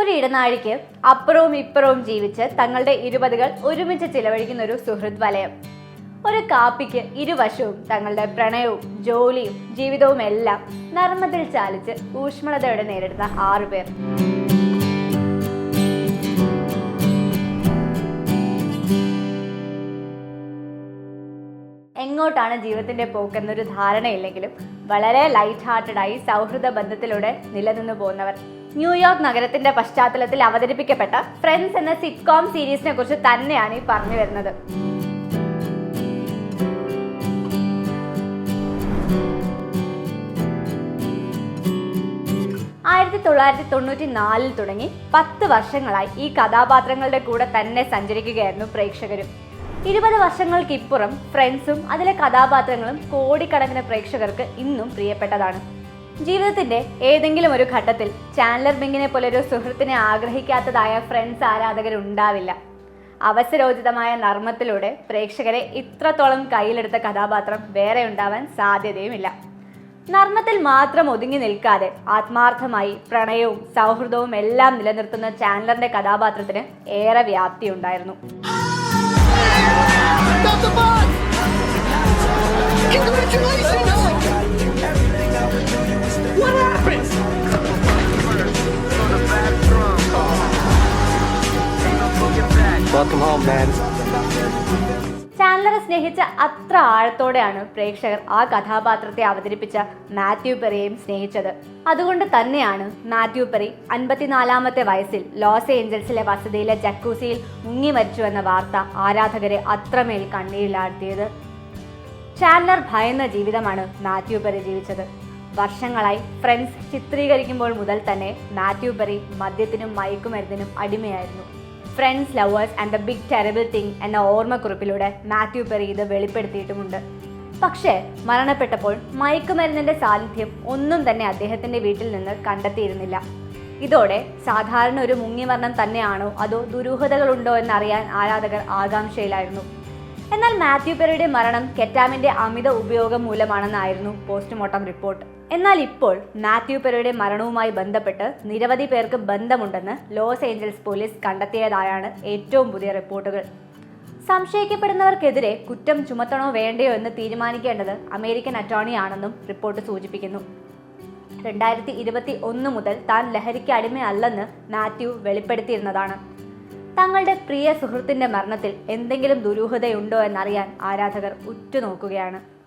ഒരു ഇടനാഴിക്ക് അപ്പുറവും ഇപ്പുറവും ജീവിച്ച് തങ്ങളുടെ ഇരുപതുകൾ ഒരുമിച്ച് ചിലവഴിക്കുന്ന ഒരു സുഹൃത് വലയം. ഒരു കാപ്പിക്ക് ഇരുവശവും തങ്ങളുടെ പ്രണയവും ജോലിയും ജീവിതവും എല്ലാം നർമ്മത്തിൽ ചാലിച്ച് ഊഷ്മളതയോടെ നേരിടുന്ന ആറുപേർ. എങ്ങോട്ടാണ് ജീവിതത്തിന്റെ പോക്കെന്നൊരു ധാരണയില്ലെങ്കിലും വളരെ ലൈറ്റ് ഹാർട്ടഡായി സൗഹൃദ ബന്ധത്തിലൂടെ നിലനിന്നു പോകുന്നവർ. ന്യൂയോർക്ക് നഗരത്തിന്റെ പശ്ചാത്തലത്തിൽ അവതരിപ്പിക്കപ്പെട്ട ഫ്രണ്ട്സ് എന്ന സിറ്റ്കോം സീരീസിനെ കുറിച്ച് തന്നെയാണ് ഈ പറഞ്ഞു വരുന്നത്. ആയിരത്തി തൊള്ളായിരത്തി തൊണ്ണൂറ്റി നാലിൽ തുടങ്ങി പത്ത് വർഷങ്ങളായി ഈ കഥാപാത്രങ്ങളുടെ കൂടെ തന്നെ സഞ്ചരിക്കുകയായിരുന്നു പ്രേക്ഷകരും. ഇരുപത് വർഷങ്ങൾക്കിപ്പുറം ഫ്രണ്ട്സും അതിലെ കഥാപാത്രങ്ങളും കോടിക്കണക്കിന് പ്രേക്ഷകർക്ക് ഇന്നും പ്രിയപ്പെട്ടതാണ്. ജീവിതത്തിന്റെ ഏതെങ്കിലും ഒരു ഘട്ടത്തിൽ ചാൻലർ ബിങ്ങിനെ പോലെ ഒരു സുഹൃത്തിനെ ആഗ്രഹിക്കാത്തതായ ഫ്രണ്ട്സ് ആരാധകരുണ്ടാവില്ല. അവസരോചിതമായ നർമ്മത്തിലൂടെ പ്രേക്ഷകരെ ഇത്രത്തോളം കയ്യിലെടുത്ത കഥാപാത്രം വേറെ ഉണ്ടാവാൻ സാധ്യതയുമില്ല. നർമ്മത്തിൽ മാത്രം ഒതുങ്ങി നിൽക്കാതെ ആത്മാർത്ഥമായി പ്രണയവും സൗഹൃദവും എല്ലാം നിലനിർത്തുന്ന ചാൻലറിന്റെ കഥാപാത്രത്തിന് ഏറെ വ്യാപ്തിയുണ്ടായിരുന്നു. Stop the bus! Congratulations! What happened? Welcome home, man. ചാൻഡലറെ സ്നേഹിച്ച അത്ര ആഴത്തോടെയാണ് പ്രേക്ഷകർ ആ കഥാപാത്രത്തെ അവതരിപ്പിച്ച മാത്യു പെറിയെയും സ്നേഹിച്ചത്. അതുകൊണ്ട് തന്നെയാണ് മാത്യു പെറി അൻപത്തിനാലാമത്തെ വയസ്സിൽ ലോസ് ഏഞ്ചൽസിലെ വസതിയിലെ ജക്കൂസിയിൽ മുങ്ങി മരിച്ചു എന്ന വാർത്ത ആരാധകരെ അത്രമേൽ കണ്ണീരിലാഴ്ത്തിയത്. ചാൻഡലർ ഭയന്ന ജീവിതമാണ് മാത്യു പെറി ജീവിച്ചത്. വർഷങ്ങളായി ഫ്രണ്ട്സ് ചിത്രീകരിക്കുമ്പോൾ മുതൽ തന്നെ മാത്യു പെറി മദ്യത്തിനും മയക്കുമരുന്നിനും അടിമയായിരുന്നു. Friends lovers and the big terrible thing എന്ന ഓർമ്മക്കുറിപ്പിലൂടെ മാത്യു പെറി ഇത് വെളിപ്പെടുത്തിയിട്ടുമുണ്ട്. പക്ഷേ മരണപ്പെട്ടപ്പോൾ മയക്കുമരുന്നിന്റെ സാന്നിധ്യം ഒന്നും തന്നെ അദ്ദേഹത്തിന്റെ വീട്ടിൽ നിന്ന് കണ്ടെത്തിയിരുന്നില്ല. ഇതോടെ സാധാരണ ഒരു മുങ്ങിമരണം തന്നെയാണോ അതോ ദുരൂഹതകളുണ്ടോ എന്നറിയാൻ ആരാധകർ ആകാംക്ഷയിലായിരുന്നു. എന്നാൽ മാത്യു പെറിയുടെ മരണം കെറ്റാമിന്റെ അമിത ഉപയോഗം മൂലമാണെന്നായിരുന്നു പോസ്റ്റ്മോർട്ടം റിപ്പോർട്ട്. എന്നാൽ ഇപ്പോൾ മാത്യു പെറയുടെ മരണവുമായി ബന്ധപ്പെട്ട് നിരവധി പേർക്ക് ബന്ധമുണ്ടെന്ന് ലോസ് ഏഞ്ചൽസ് പോലീസ് കണ്ടെത്തിയതായാണ് ഏറ്റവും പുതിയ റിപ്പോർട്ടുകൾ. സംശയിക്കപ്പെടുന്നവർക്കെതിരെ കുറ്റം ചുമത്തണോ വേണ്ടയോ എന്ന് തീരുമാനിക്കേണ്ടത് അമേരിക്കൻ അറ്റോർണിയാണെന്നും റിപ്പോർട്ട് സൂചിപ്പിക്കുന്നു. രണ്ടായിരത്തി ഇരുപത്തി ഒന്ന് മുതൽ താൻ ലഹരിക്ക് അടിമയല്ലെന്ന് മാത്യു വെളിപ്പെടുത്തിയിരുന്നതാണ്. തങ്ങളുടെ പ്രിയ സുഹൃത്തിന്റെ മരണത്തിൽ എന്തെങ്കിലും ദുരൂഹതയുണ്ടോ എന്നറിയാൻ ആരാധകർ ഉറ്റുനോക്കുകയാണ്.